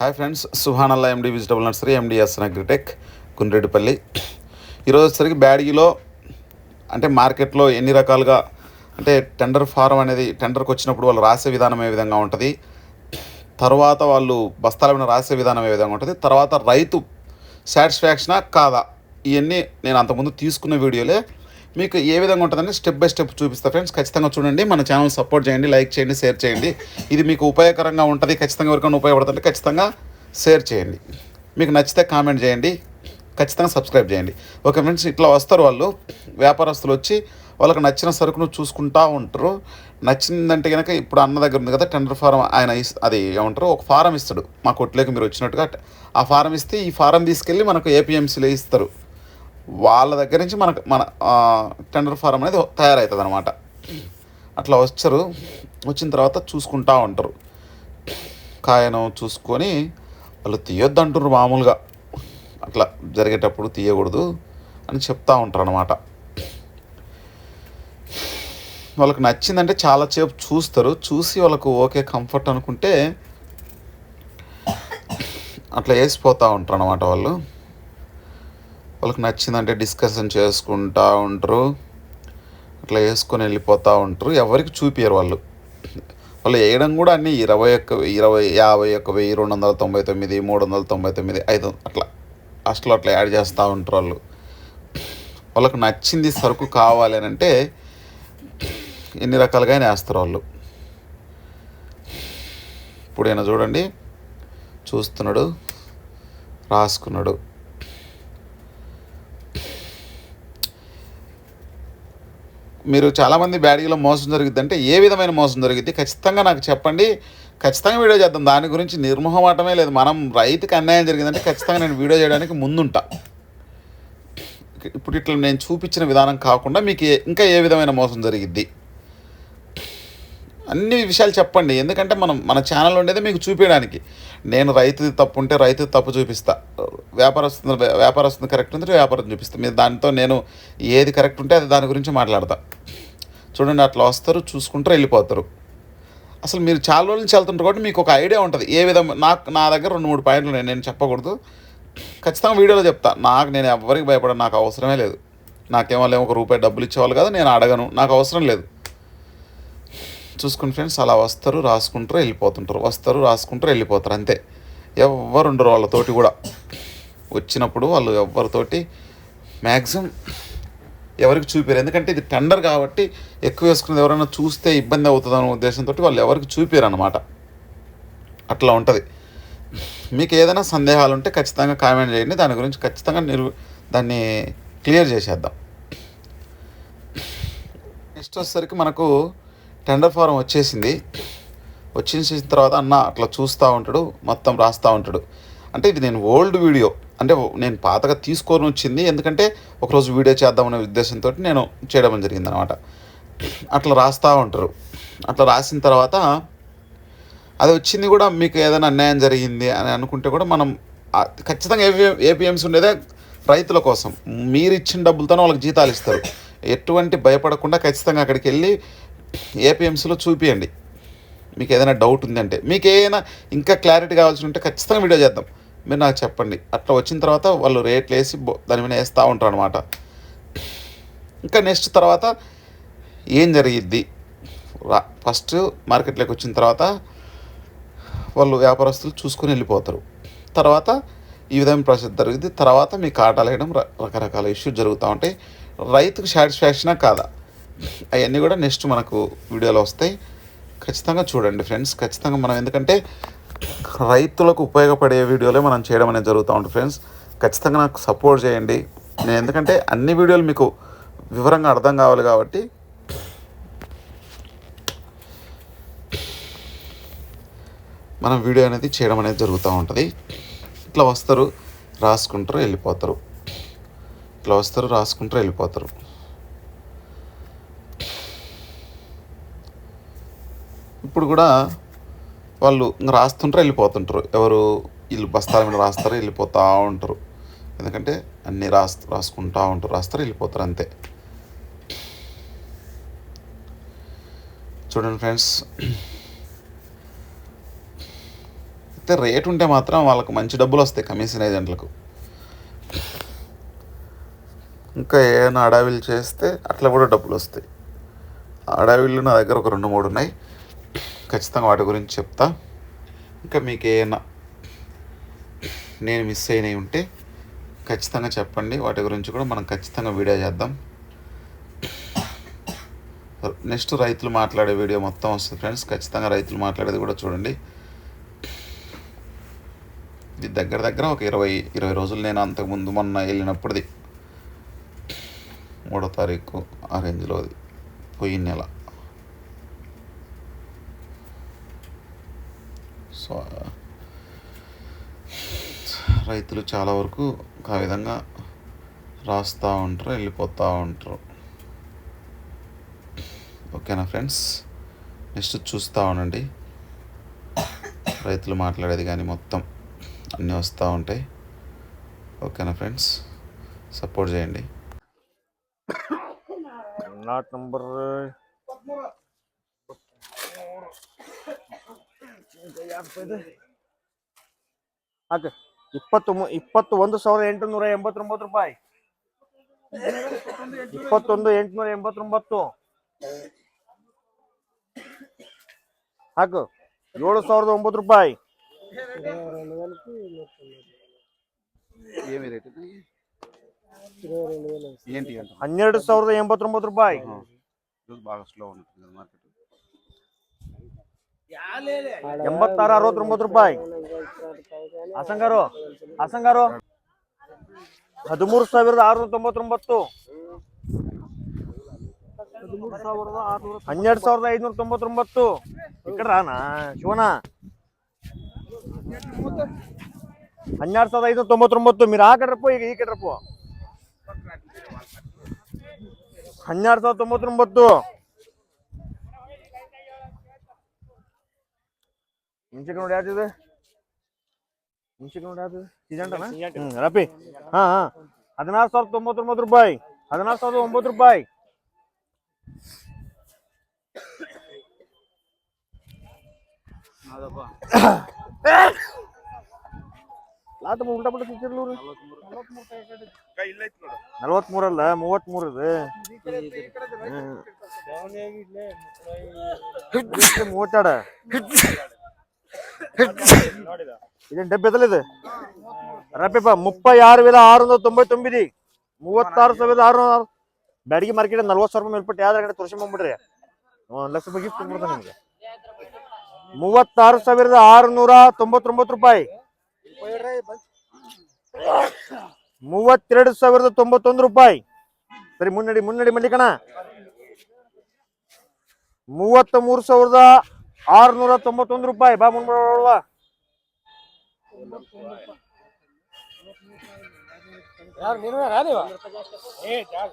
Hi friends సుహానల్లా MD vegetable nursery MDS agritech Gundreddipalli ఈరోజు వచ్చేసరికి బ్యాడగిలో అంటే మార్కెట్లో ఎన్ని రకాలుగా అంటే టెండర్ ఫారం అనేది టెండర్కి వచ్చినప్పుడు వాళ్ళు రాసే విధానం ఏ విధంగా ఉంటుంది? తర్వాత వాళ్ళు బస్తాల మీద రాసే విధానం ఏ విధంగా ఉంటుంది? తర్వాత రైతు సాటిస్ఫాక్షనా కాదా? ఇవన్నీ నేను అంతకుముందు తీసుకున్న వీడియోలే. మీకు ఏ విధంగా ఉంటుందని స్టెప్ బై స్టెప్ చూపిస్తా ఫ్రెండ్స్. ఖచ్చితంగా చూడండి మన ఛానల్ సపోర్ట్ చేయండి లైక్ చేయండి షేర్ చేయండి. ఇది మీకు ఉపయోగకరంగా ఉంటుంది ఖచ్చితంగా ఎవరికైనా ఉపయోగపడుతుంది ఖచ్చితంగా షేర్ చేయండి. మీకు నచ్చితే కామెంట్ చేయండి ఖచ్చితంగా సబ్స్క్రైబ్ చేయండి. ఓకే ఫ్రెండ్స్ ఇట్లా వస్తారు వాళ్ళు వ్యాపారస్తులు వచ్చి వాళ్ళకి నచ్చిన సరుకును చూసుకుంటా ఉంటారు. నచ్చిందంటే కనుక ఇప్పుడు అన్న దగ్గర ఉంది కదా టెండర్ ఫారం ఆయన అది ఏమంటారు ఒక ఫారం ఇస్తాడు. మా కొట్లోకి మీరు వచ్చినట్టుగా ఆ ఫారం ఇస్తే ఈ ఫారం తీసుకెళ్ళి మనకు ఏపీఎంసీలో ఇస్తారు. వాళ్ళ దగ్గర నుంచి మనకు మన టెండర్ ఫారం అనేది తయారవుతుంది అనమాట అట్లా వచ్చారు. వచ్చిన తర్వాత చూసుకుంటా ఉంటారు. కాయను చూసుకొని వాళ్ళు తీయొద్దు అంటారు మామూలుగా. అట్లా జరిగేటప్పుడు తీయకూడదు అని చెప్తా ఉంటారు అనమాట వాళ్ళకి నచ్చిందంటే చాలా సేపు చూస్తారు. చూసి వాళ్ళకు ఓకే కంఫర్ట్ అనుకుంటే అట్లా వేసిపోతూ ఉంటారు అనమాట వాళ్ళు. వాళ్ళకి నచ్చిందంటే డిస్కషన్ చేసుకుంటా ఉంటారు. అట్లా వేసుకొని వెళ్ళిపోతూ ఉంటారు. ఎవరికి చూపించరు వాళ్ళు. వాళ్ళు వేయడం కూడా అన్ని ఇరవై ఒక్క ఇరవై యాభై ఒక్క వెయ్యి రెండు వందల తొంభై తొమ్మిది మూడు వందల తొంభై తొమ్మిది ఐదు అట్లా. అసలు అట్లా యాడ్ చేస్తూ ఉంటారు వాళ్ళు. వాళ్ళకి నచ్చింది సరుకు కావాలి అని అంటే ఎన్ని రకాలుగా వేస్తారు వాళ్ళు. ఇప్పుడు చూడండి. చూస్తున్నాడు. రాసుకున్నాడు. మీరు చాలామంది బ్యాడీలో మోసం జరిగిద్ది అంటే ఏ విధమైన మోసం జరిగిద్ది? ఖచ్చితంగా నాకు చెప్పండి. ఖచ్చితంగా వీడియో చేద్దాం. దాని గురించి నిర్మోహమాటమే లేదు. మనం రైతుకి అన్యాయం జరిగిందంటే ఖచ్చితంగా నేను వీడియో చేయడానికి ముందుంటా. ఇప్పుడు ఇట్లా నేను చూపించిన విధానం కాకుండా మీకు ఇంకా ఏ విధమైన మోసం జరిగిద్ది? అన్ని విషయాలు చెప్పండి. ఎందుకంటే మనం మన ఛానల్ ఉండేది మీకు చూపించడానికి. నేను రైతు తప్పు ఉంటే రైతు తప్పు చూపిస్తా. వ్యాపారస్తుంది వ్యాపారస్తుంది కరెక్ట్ ఉంటే వ్యాపారం చూపిస్తా. మీరు దానితో నేను ఏది కరెక్ట్ ఉంటే అది దాని గురించి మాట్లాడతా. చూడండి అట్లా వస్తారు చూసుకుంటారు వెళ్ళిపోతారు. అసలు మీరు చాలా రోజుల నుంచి వెళ్తుంటారు కాబట్టి మీకు ఒక ఐడియా ఉంటుంది. ఏ విధంగా నాకు నా దగ్గర రెండు మూడు పాయింట్లు ఉన్నాయి. నేను చెప్పకూడదు. ఖచ్చితంగా వీడియోలో చెప్తా. నాకు నేను ఎవరికి భయపడ నాకు అవసరమే లేదు. నాకేమో ఒక రూపాయి డబ్బులు ఇచ్చేవాళ్ళు కదా నేను అడగను. నాకు అవసరం లేదు. చూసుకుని ఫ్రెండ్స్ అలా వస్తారు రాసుకుంటారు వెళ్ళిపోతుంటారు. వస్తారు రాసుకుంటారు వెళ్ళిపోతారు అంతే. ఎవరు ఉండరు వాళ్ళతోటి కూడా. వచ్చినప్పుడు వాళ్ళు ఎవరితోటి మ్యాక్సిమం ఎవరికి చూపారు ఎందుకంటే ఇది టెండర్ కాబట్టి ఎక్కువ వేసుకున్నది ఎవరైనా చూస్తే ఇబ్బంది అవుతుంది అనే ఉద్దేశంతో వాళ్ళు ఎవరికి చూపారు అనమాట అట్లా ఉంటుంది. మీకు ఏదైనా సందేహాలు ఉంటే ఖచ్చితంగా కామెంట్ చేయండి. దాని గురించి ఖచ్చితంగా నిరు దాన్ని క్లియర్ చేసేద్దాం. నెక్స్ట్ వచ్చేసరికి మనకు టెండర్ ఫారం వచ్చేసింది. వచ్చేసిన తర్వాత అన్న అట్లా చూస్తూ ఉంటాడు మొత్తం రాస్తూ ఉంటాడు. అంటే ఇది నేను ఓల్డ్ వీడియో. అంటే నేను పాతగా తీసుకొని వచ్చింది. ఎందుకంటే ఒకరోజు వీడియో చేద్దామనే ఉద్దేశంతో నేను చేయడం జరిగింది అనమాట అట్లా రాస్తూ ఉంటారు. అట్లా రాసిన తర్వాత అది వచ్చింది కూడా మీకు ఏదైనా అన్యాయం జరిగింది అని అనుకుంటే కూడా మనం ఖచ్చితంగా ఏపీ ఏపీఎంసీ ఉండేదే రైతుల కోసం. మీరు ఇచ్చిన డబ్బులతోనే వాళ్ళకి జీతాలు ఇస్తారు. ఎటువంటి భయపడకుండా ఖచ్చితంగా అక్కడికి వెళ్ళి ఏపీఎంసీలో చూపియండి. మీకు ఏదైనా డౌట్ ఉందంటే మీకు ఏదైనా ఇంకా క్లారిటీ కావాల్సి ఉంటే ఖచ్చితంగా వీడియో చేద్దాం. మీరు నాకు చెప్పండి. అట్లా వచ్చిన తర్వాత వాళ్ళు రేట్లు వేసి దాని మీద వేస్తూ ఉంటారు అనమాట ఇంకా నెక్స్ట్ తర్వాత ఏం జరిగిద్ది? రా ఫస్ట్ మార్కెట్లోకి వచ్చిన తర్వాత వాళ్ళు వ్యాపారస్తులు చూసుకొని వెళ్ళిపోతారు. తర్వాత ఈ విధమైన ప్రాసెస్ జరిగింది. తర్వాత మీ కాటాలు వేయడం రకరకాల ఇష్యూస్ జరుగుతూ ఉంటాయి. రైతుకు సాటిస్ఫాక్షనా కాదా? అవన్నీ కూడా నెక్స్ట్ మనకు వీడియోలో వస్తాయి. ఖచ్చితంగా చూడండి ఫ్రెండ్స్. ఖచ్చితంగా మనం ఎందుకంటే రైతులకు ఉపయోగపడే వీడియోలే మనం చేయడం అనేది జరుగుతూ ఉంటుంది ఫ్రెండ్స్. ఖచ్చితంగా నాకు సపోర్ట్ చేయండి. నేను ఎందుకంటే అన్ని వీడియోలు మీకు వివరంగా అర్థం కావాలి కాబట్టి. మనం వీడియో అనేది చేయడం అనేది జరుగుతూ ఉంటుంది. ఇట్లా వస్తారు రాసుకుంటారు వెళ్ళిపోతారు. ఇట్లా వస్తారు రాసుకుంటారు వెళ్ళిపోతారు. ఇప్పుడు కూడా వాళ్ళు రాస్తుంటారు వెళ్ళిపోతుంటారు. ఎవరు వీళ్ళు బస్తాల మీద రాస్తారు వెళ్ళిపోతూ ఉంటారు. ఎందుకంటే అన్నీ రాస్ రాసుకుంటూ ఉంటారు రాస్తారు వెళ్ళిపోతారు అంతే. చూడండి ఫ్రెండ్స్. అయితే రేట్ ఉంటే మాత్రం వాళ్ళకు మంచి డబ్బులు వస్తాయి కమిషన్ ఏజెంట్లకు. ఇంకా ఏమైనా అడావిలు చేస్తే అట్లా కూడా డబ్బులు వస్తాయి. అడావిళ్ళు నా దగ్గర ఒక రెండు మూడు ఉన్నాయి. ఖచ్చితంగా వాటి గురించి చెప్తా. ఇంకా మీకు ఏమైనా నేను మిస్ అయినవి ఉంటే ఖచ్చితంగా చెప్పండి. వాటి గురించి కూడా మనం ఖచ్చితంగా వీడియో చేద్దాం. నెక్స్ట్ రైతులు మాట్లాడే వీడియో మొత్తం వస్తుంది ఫ్రెండ్స్ ఖచ్చితంగా రైతులు మాట్లాడేది కూడా చూడండి. ఇది దగ్గర దగ్గర ఒక ఇరవై ఇరవై రోజులు నేను అంతకుముందు మొన్న వెళ్ళినప్పుడుది. మూడో తారీఖు ఆ రేంజ్లో అది. పోయిన నెల. సో రైతులు చాలా వరకు ఆ విధంగా రాస్తూ ఉంటారు వెళ్ళిపోతూ ఉంటారు. ఓకేనా ఫ్రెండ్స్? నెక్స్ట్ చూస్తూ ఉండండి. రైతులు మాట్లాడేది కానీ మొత్తం అన్నీ వస్తూ ఉంటాయి. ఓకేనా ఫ్రెండ్స్? సపోర్ట్ చేయండి. నాట్ నంబర్ ಹಾಕ ಇಪ್ಪತ್ತು ಇಪ್ಪತ್ತು ಒಂದು ಸಾವಿರದ ಎಂಟುನೂರ ಎಂಬತ್ತೊಂಬತ್ತು ರೂಪಾಯಿ. ಇಪ್ಪತ್ತೊಂದು ಎಂಟುನೂರ ಎಂಬತ್ತೊಂಬತ್ತು. ಹಾಕು ಏಳು ಸಾವಿರದ ಒಂಬತ್ತು ರೂಪಾಯಿ. ಹನ್ನೆರಡು ಸಾವಿರದ ಎಂಬತ್ತೊಂಬತ್ತು ರೂಪಾಯಿ. ಸ್ಲೋ ಮಾರ್ಕೆಟ್ ಎಂಬತ್ತಾರು ಅರವತ್ತೊಂಬತ್ತು ರೂಪಾಯಿ ಅಸಂಗಾರು ಅಸಂಗಾರು ಹದಿಮೂರು ಸಾವಿರದ ಆರುನೂರ ತೊಂಬತ್ತೊಂಬತ್ತು ಹನ್ನೆರಡು ಸಾವಿರದ ಐದುನೂರ ತೊಂಬತ್ತೊಂಬತ್ತು ಈ ಕಡೆ ರಾನಾ ಶಿವನ ಹನ್ನೆರಡು ಸಾವಿರದ ಐದುನೂರ ತೊಂಬತ್ತೊಂಬತ್ತು మీరు ఆ కడ్రప్పు ಈಗ ఈ కడ్రప్పు ಹನ್ನೆರಡು ಸಾವಿರದ ತೊಂಬತ್ತೊಂಬತ್ತು ಮುಂಚೆಗೆ ನೋಡಿ ಯಾವ್ದಿದೆ ಮುಂಚೆಗೆ ನೋಡಿ ಯಾವ್ದು ಸಿಜಂಟನಾ ಹ್ಮ್ ರಪಿ ಹಾ ಹಾ ಹದಿನಾರು ಸಾವಿರದ ತೊಂಬತ್ತೊಂಬತ್ತು ರೂಪಾಯಿ ಹದಿನಾರು ಸಾವಿರದ ಒಂಬತ್ತು ರೂಪಾಯಿ ಲಾಟ ಉಲ್ಟಾ ಪುಲ್ಟ ಸಿಕ್ಕಿರ್ಲು ನಲವತ್ಮೂರಲ್ಲ ಮೂವತ್ಮೂರು ಇದೆ ಹ್ಮ್. ಮೂವತ್ತೆರಡು ಇದೇನು ಡಬ್ಬಿ ಅದಲ್ಲ ಇದು ರಪ್ಪಿಪ್ಪ ಮುಪ್ಪೈ ಆರು ವೇಲ ಆರುನೂರ ತೊಂಬತ್ತು ತೊಂಬಿದಿ ಮೂವತ್ತಾರು ಸಾವಿರದ ಆರುನೂರ ಬ್ಯಾಡಗಿ ಮಾರ್ಕೆಟ್ ನಲ್ವತ್ ಸಾವಿರ ರೂಪಾಯಿ ಮೇಲ್ಪಟ್ಟು ಯಾವ್ದಾರ ಕಡೆ ತೋರಿಸಿ ಬಂದ್ಬಿಡ್ರಿ ಒಂದು ಲಕ್ಷ ರೂಪಾಯಿ ಗಿಫ್ಟ್ ಕೊಡ್ತಾರೆ ನಿಮಗೆ. ಮೂವತ್ತಾರು ಸಾವಿರದ ಆರುನೂರ ತೊಂಬತ್ತೊಂಬತ್ತು ರೂಪಾಯಿ. ಮೂವತ್ತೆರಡು ಸಾವಿರದ ತೊಂಬತ್ತೊಂದು ರೂಪಾಯಿ. ಸರಿ, ಮುನ್ನಡಿ ಮುನ್ನಡಿ ಮಲ್ಲಿಕಣ ಮೂವತ್ತ ಮೂರು ಸಾವಿರದ ಆರುನೂರ ತೊಂಬತ್ತೊಂದು ರೂಪಾಯಿ ಬಾ ಮುನ್ಬ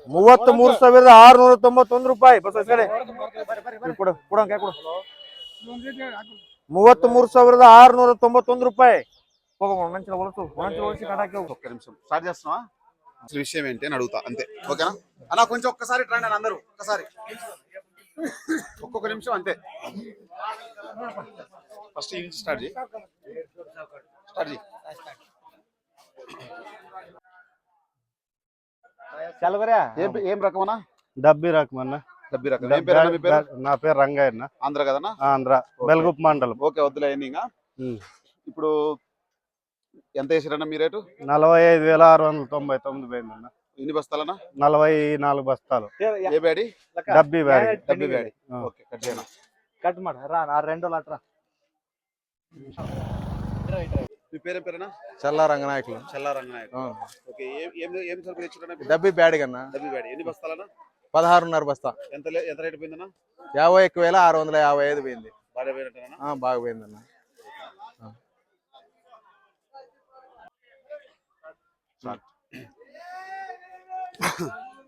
ಮೂವತ್ತ ಮೂರು ಸಾವಿರದ ಆರುನೂರ ತೊಂಬತ್ತೊಂದು ರೂಪಾಯಿ ಬಸ್ ಈ ಕಡೆ ಇಲ್ಲಿ ಕೊಡು ಕೊಡು ಅಂಕ ಕೊಡು ಮೂವತ್ತ ಮೂರು ಸಾವಿರದ ಆರುನೂರ ತೊಂಬತ್ತೊಂದು ರೂಪಾಯಿ ಹೋಗೋ ಒಣಂಚಿನ ಒಳಸು ಒಣಂಚಿನ ಒಳಸಿ ಕಟಾಕಿ ಹೋಗು ఒక్క నిమిషం స్టార్ట్ చేస్తున్నావా అసలు విషయం ఏంటి అని అడుగుతా అంతే ఓకేనా అన్న కొంచెం ఒక్కసారి ట్రైన్ అని అందరూ ఒక్కసారి ఒక్కొక్క నిమిషం అంతే. ఫస్ట్ ఈ నుంచి స్టార్ట్ చేయి. స్టార్ట్ చేయి. ఏం ఏం రకమనా డబ్బి రకమన్న. డబ్బి రకం. ఏం పేరు? అన్న నా పేరు రంగయ్యన్న. ఆంధ్ర కదనా ఆంధ్ర. బెల్గుప్ మండలం. ఓకే వద్దులే ఇంకా. ఇప్పుడు ఎంత వేసారన్న మీ రేటు? నలభై ఐదు వేల ఆరు వందల తొంభై తొమ్మిది పోయిందన్న. ఎన్ని బస్తాలనా నలభై నాలుగు బస్తాలు. ఏ బ్యాడి? డబ్బి బ్యాగ్ డబ్బి బ్యాడి. ఓకే కట్ చేయనా? కట్ మాಡ రా నా రెండు లాట్రా మీ పేరు పేరేనా చల్ల రంగనాయకులు. చల్లా రంగనాయక్ ఓకే ఏం ఏం ఏం సరుకులు తెచ్చుకున్నా డబ్బి బ్యాడ్ కన్నా. డబ్బి బ్యాడి. ఎన్ని బస్తాలనా పదహారున్నర బస్తా. ఎంత ఎంత రేటు పోయిందన్నా? యాభై ఎక్కువ వేల ఆరు వందల యాభై ఐదు పోయింది. భార్య పోయినట్టేనా? ఆ, బాగా పోయిందన్న.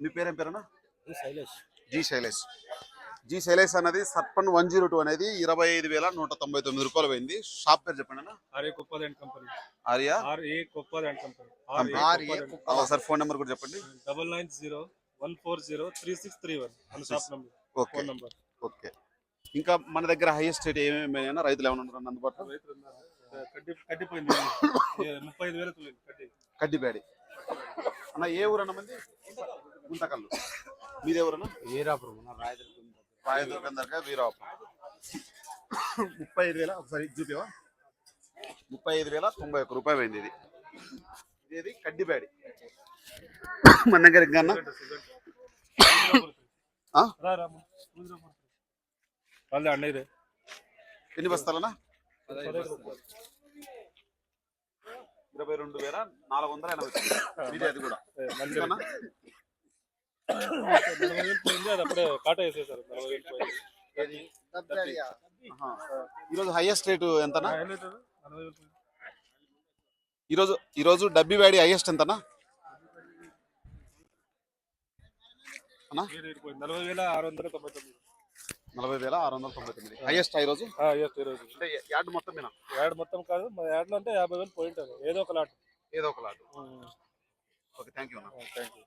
మీ పేరేం పేరేనా జీ శైలేష్. జీ శైలేష్ అనేది సర్పన్ వన్ జీరో టూ అనేది ఇరవై ఐదు వేల నూట తొంభై తొమ్మిది రూపాయలు పోయింది. షాప్ పేరు చెప్పండి అన్న. RA and company. Arya? RA కుప్పద్ అండ్ కంపెనీ. ఒకసారి ఫోన్ నెంబర్ కూడా చెప్పండి. Double nine zero one four zero three six three one మన shop number. Okay. Phone number. Okay. ఇంకా మన దగ్గర హైయెస్ట్ రేట్ ఏమేమి రైతులు ఏమైనా ఉన్నారు అందుబాటులో? కడ్డి కడ్డిపోయింది ముప్పై ఐదు వేలకు కడ్డి కడ్డిబేడి అన్న ఏ ఊరు అన్న మంది? గుంతకల్లు. మీదే ఊరన్నా వీరాపురం రాయదుర్గం దగ్గర. వీరాపురం. ముప్పై ఐదు వేల ఒకసారి చూపివా ముప్పై ఐదు వేల తొంభై ఒక్క రూపాయలు అయింది ఇది. ఇది కడ్డిబేడి మన దగ్గర ఇంకా అన్న? ఎన్ని బస్తాలనా పదహైదు రూపాయలు. ఇరవై రెండు వేల నాలుగు వందల ఎనభై తొమ్మిది. మీదే అది కూడా. ఈరోజు హైయెస్ట్ రేటు ఎంతనా? ఈరోజు ఈరోజు డబ్బి వేడి హైయెస్ట్ ఎంతనా? నలభై వేల ఆరు వందల తొంభై తొమ్మిది. నలభై వేల ఆరు వందల తొంభై తొమ్మిది. హైయెస్ట్ ఆ, yes, ఈ రోజు. అంటే యార్డ్ మొత్తం మీద యాడ్ మొత్తం కాదు మా యాడ్లో అంటే యాభై వేలు పోయింటుంది. ఏదో ఒక లాట్. ఏదో ఒక లాట్. ఓకే థ్యాంక్ యూ అన్న. Thank you